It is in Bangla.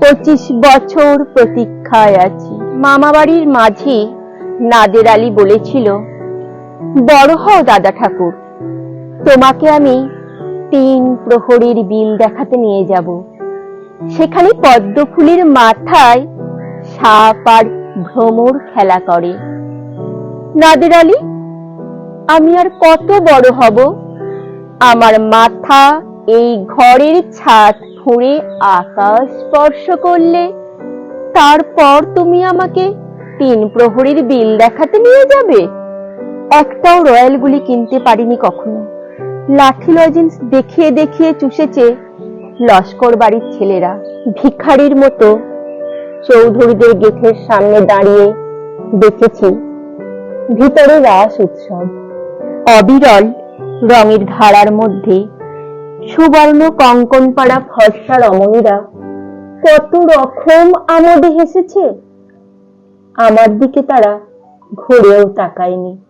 পঁচিশ বছর প্রতীক্ষায় আছি। মামা বাড়ির মাঝি নাদের আলী বলেছিল, বড় হও দাদা ঠাকুর, তোমাকে আমি তিন প্রহরীর বিল দেখাতে নিয়ে যাব। সেখানে পদ্ম ফুলের মাথায় সাপ আর ভ্রমর খেলা করে। নাদের আলী, আমি আর কত বড় হব? আমার মাথা এই ঘরের ছাদ ফুঁড়ে আকাশ স্পর্শ করলে, তারপর তুমি আমাকে তিন প্রহরীর বিল দেখাতে নিয়ে যাবে? একটাও রয়্যাল গুলি কিনতে পারিনি কখনো। লাঠি লজেন্স দেখিয়ে দেখিয়ে চুষেছে লস্কর বাড়ির ছেলেরা ভিখারির মতো। চৌধুরীদের গেটের সামনে দাঁড়িয়ে দেখেছি ভিতরে রাস উৎসব। অবিরল রঙের ধারার মধ্যে সুবর্ণ কঙ্কন পাড়া ফর্সা রমণীরা। কত রকম আমোদে হেসেছে? আমার দিকে তারা ঘুরেও তাকায়নি।